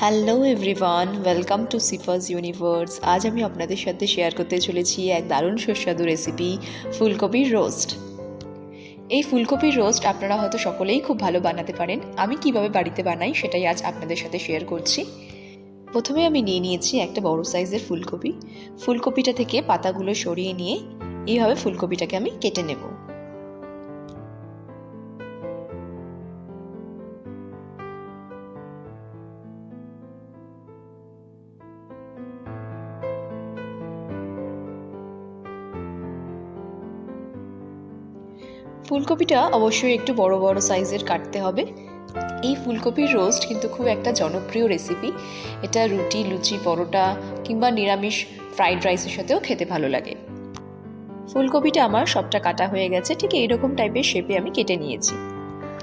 Hello everyone welcome to Sifar's universe আজ আমি আপনাদের সাথে শেয়ার করতে চলেছি এক দারুণ সুস্বাদু রেসিপি ফুলকপির রোস্ট এই ফুলকপির রোস্ট আপনারা হয়তো সকলেই খুব ভালো বানাতে পারেন। আমি কীভাবে বাড়িতে বানাই সেটাই আজ আপনাদের সাথে শেয়ার করছি। প্রথমে আমি নিয়ে নিয়েছি একটা বড় সাইজের ফুলকপি। ফুলকপিটা থেকে পাতাগুলো সরিয়ে নিয়ে এইভাবে ফুলকপিটাকে আমি কেটে নেব। ফুলকপিটা অবশ্যই একটু বড় বড় সাইজের কাটতে হবে। এই ফুলকপির রোস্ট কিন্তু খুব একটা জনপ্রিয় রেসিপি এটা রুটি, লুচি, পরোটা কিংবা নিরামিষ ফ্রাইড রাইসের সাথেও খেতে ভালো লাগে। ফুলকপিটা আমার সবটা কাটা হয়ে গেছে, ঠিক এইরকম টাইপের শেপে আমি কেটে নিয়েছি।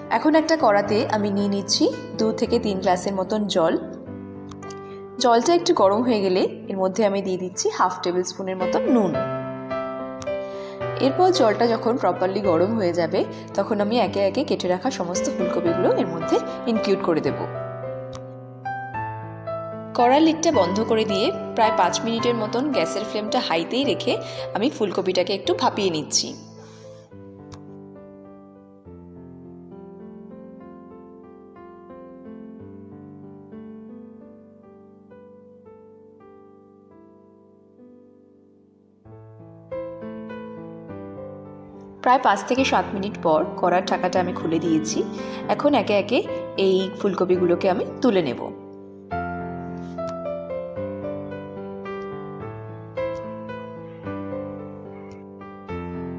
এখন একটা কড়াতে আমি নিয়ে নিচ্ছি দু থেকে তিন গ্লাসের মতন জল। জলটা একটু গরম হয়ে গেলে এর মধ্যে আমি দিয়ে দিচ্ছি হাফ টেবিল স্পুনের মতন নুন। এরপর জলটা যখন প্রপারলি গরম হয়ে যাবে, তখন আমি একে একে কেটে রাখা সমস্ত ফুলকপিগুলো এর মধ্যে ইনক্লুড করে দেব। কড়ার লিডটা বন্ধ করে দিয়ে প্রায় পাঁচ মিনিটের মতন গ্যাসের ফ্লেমটা হাইতেই রেখে আমি ফুলকপিটাকে একটু ভাপিয়ে নিচ্ছি। প্রায় পাঁচ থেকে সাত মিনিট পর কড়ার ঢাকাটা আমি খুলে দিয়েছি। এখন একে একে এই ফুলকপিগুলোকে আমি তুলে নেব।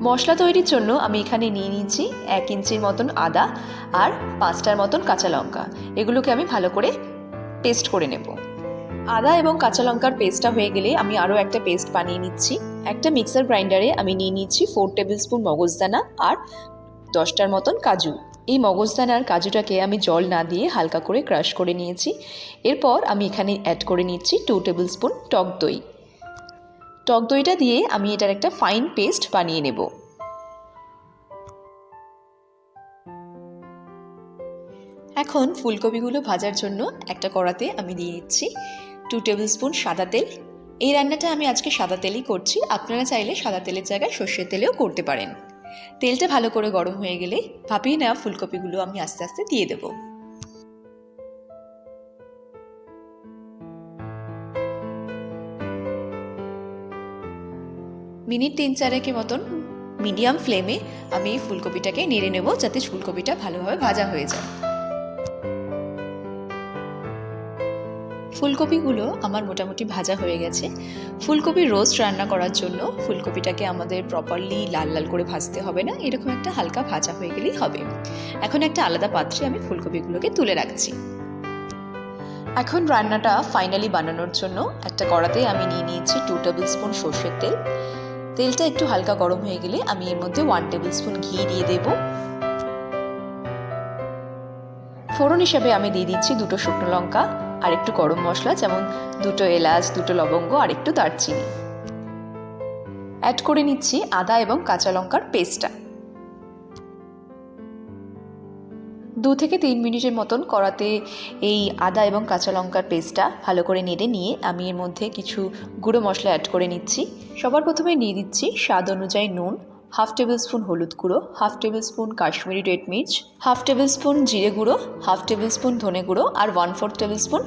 মশলা তৈরির জন্য আমি এখানে নিয়ে নিয়েছি এক ইঞ্চির মতন আদা আর পাঁচটার মতন কাঁচা লঙ্কা। এগুলোকে আমি ভালো করে পেস্ট করে নেব। আদা এবং কাঁচা লঙ্কার পেস্টটা হয়ে গেলে আমি আরও একটা পেস্ট বানিয়ে নিচ্ছি। একটা মিক্সার গ্রাইন্ডারে আমি নিয়ে নিচ্ছি ফোর টেবিল স্পুন মগজদানা আর দশটার মতন কাজু। এই মগজদানার কাজুটাকে আমি জল না দিয়ে হালকা করে ক্রাশ করে নিয়েছি। এরপর আমি এখানে অ্যাড করে নিচ্ছি টু টেবিল স্পুন টক দই। টক দইটা দিয়ে আমি এটার একটা ফাইন পেস্ট বানিয়ে নেব। এখন ফুলকপিগুলো ভাজার জন্য একটা কড়াতে আমি দিয়ে দিচ্ছি। টু টেবিল স্পুন সাদা তেল। এই রান্নাটা আমি আজকে সাদা তেলই করছি। আপনারা চাইলে সাদা তেলের জায়গায় সর্ষের তেলেও করতে পারেন। তেলটা ভালো করে গরম হয়ে গেলে ভাপিয়ে নেওয়া ফুলকপিগুলো আমি আস্তে আস্তে দিয়ে দেব। মিনিট তিন চারেকের মতন মিডিয়াম ফ্লেমে আমি ফুলকপিটাকে নেড়ে নেব যাতে ফুলকপিটা ভালোভাবে ভাজা হয়ে যায়। ফুলকপিগুলো আমার মোটামুটি ভাজা হয়ে গেছে। ফুলকপি রোস্ট রান্না করার জন্য ফুলকপিটাকে আমাদের প্রপারলি লাল লাল করে ভাজতে হবে না, এরকম একটা হালকা ভাজা হয়ে গেলেই হবে। এখন একটা আলাদা পাত্রে আমি ফুলকপিগুলোকে তুলে রাখছি। এখন রান্নাটা ফাইনালি বানানোর জন্য একটা কড়াতে আমি নিয়ে নিয়েছি টু টেবিল স্পুন সর্ষের তেল। তেলটা একটু হালকা গরম হয়ে গেলে আমি এর মধ্যে ওয়ান টেবিল স্পুন ঘি দিয়ে দেব। ফোড়ন হিসাবে আমি দিয়ে দিচ্ছি দুটো শুকনো লঙ্কা আর একটু গরম মশলা, যেমন দুটো এলাচ, দুটো লবঙ্গ আর একটু দারচিনি। অ্যাড করে নিচ্ছি আদা এবং কাঁচা লঙ্কার পেস্টটা। দু থেকে তিন মিনিটের মতন কড়াতে এই আদা এবং কাঁচা লঙ্কার পেস্টটা ভালো করে নেড়ে নিয়ে আমি এর মধ্যে কিছু গুঁড়ো মশলা অ্যাড করে নিচ্ছি। সবার প্রথমে নিয়ে দিচ্ছি স্বাদ অনুযায়ী নুন। হাফ টেবিল স্পুন হলুদ গুঁড়ো, half tablespoon Kashmiri red মির্চ, হাফ টেবিল স্পুন জিরে গুঁড়ো, হাফ টেবিল স্পুন ধনে গুঁড়ো আর ওয়ান ফোর্থ টেবিল স্পুন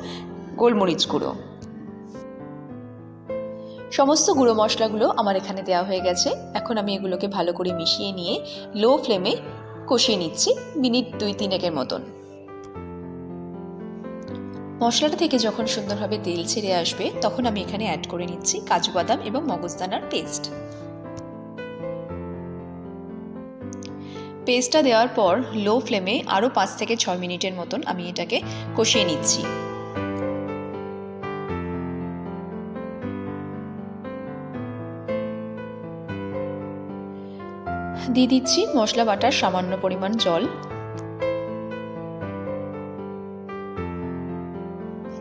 গোলমরিচ গুঁড়ো। সমস্ত গুঁড়ো মশলাগুলো আমার এখানে দেওয়া হয়ে গেছে। এখন আমি এগুলোকে ভালো করে মিশিয়ে নিয়ে লো ফ্লেমে কষিয়ে নিচ্ছি মিনিট দুই তিনেকের মতন। মশলাটা থেকে যখন সুন্দরভাবে তেল ছেড়ে আসবে, তখন আমি এখানে অ্যাড করে নিচ্ছি কাজু বাদাম এবং মগজদানার পেস্ট পেস্টটা দেওয়ার পর লো ফ্লেমে আরও পাঁচ থেকে ছয় মিনিটের মতন আমি এটাকে কষিয়ে নিচ্ছি। দিয়ে দিচ্ছি মশলা, বাটার, সামান্য পরিমাণ জল।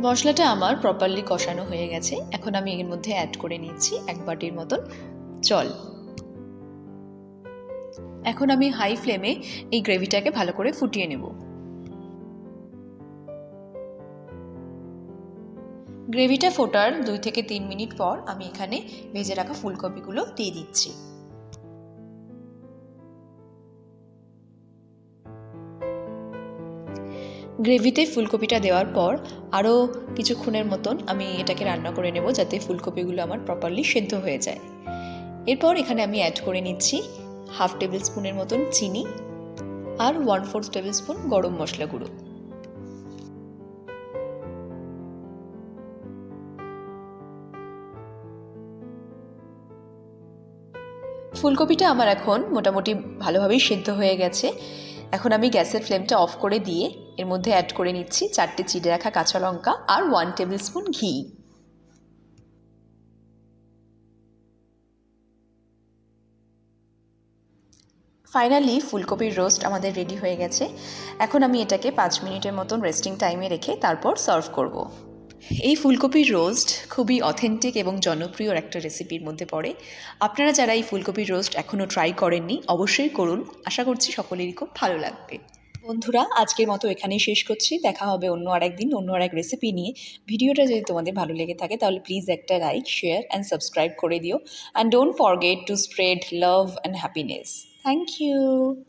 মশলাটা আমার প্রপারলি কষানো হয়ে গেছে। এখন আমি এর মধ্যে অ্যাড করে নিচ্ছি এক বাটির মতন জল। এখন আমি হাই ফ্লেমে এই গ্রেভিটাকে ভালো করে ফুটিয়ে নেব। গ্রেভিটা ফোটার দুই থেকে তিন মিনিট পর আমি এখানে ভেজে রাখা ফুলকপিগুলো দিয়ে দিচ্ছি। গ্রেভিতে ফুলকপিটা দেওয়ার পর আরও কিছুক্ষণের মতন আমি এটাকে রান্না করে নেব যাতে ফুলকপিগুলো আমার প্রপারলি সেদ্ধ হয়ে যায়। এরপর এখানে আমি অ্যাড করে নিচ্ছি হাফ টেবিল স্পুনের মতন চিনি আর one fourth tablespoon garam masala গুঁড়ো। ফুলকপিটা আমার এখন মোটামুটি ভালোভাবেই সেদ্ধ হয়ে গেছে। এখন আমি গ্যাসের ফ্লেমটা অফ করে দিয়ে এর মধ্যে অ্যাড করে নিচ্ছি চারটে চিড়ে রাখা কাঁচা লঙ্কা আর ওয়ান টেবিল স্পুন ঘি। ফাইনালি ফুলকপির রোস্ট আমাদের রেডি হয়ে গেছে। এখন আমি এটাকে পাঁচ মিনিটের মতন রেস্টিং টাইমে রেখে তারপর সার্ভ করব। এই ফুলকপির রোস্ট খুবই অথেন্টিক এবং জনপ্রিয় একটা রেসিপির মধ্যে পড়ে। আপনারা যারা এই ফুলকপির রোস্ট এখনও ট্রাই করেননি, অবশ্যই করুন। আশা করছি সকলেরই খুব ভালো লাগবে। বন্ধুরা, আজকের মতো এখানেই শেষ করছি। দেখা হবে অন্য আর একদিন অন্য আর এক রেসিপি নিয়ে। ভিডিওটা যদি তোমাদের ভালো লেগে থাকে, তাহলে প্লিজ একটা লাইক শেয়ার অ্যান্ড সাবস্ক্রাইব করে দিও। And don't forget to spread love and happiness Thank you.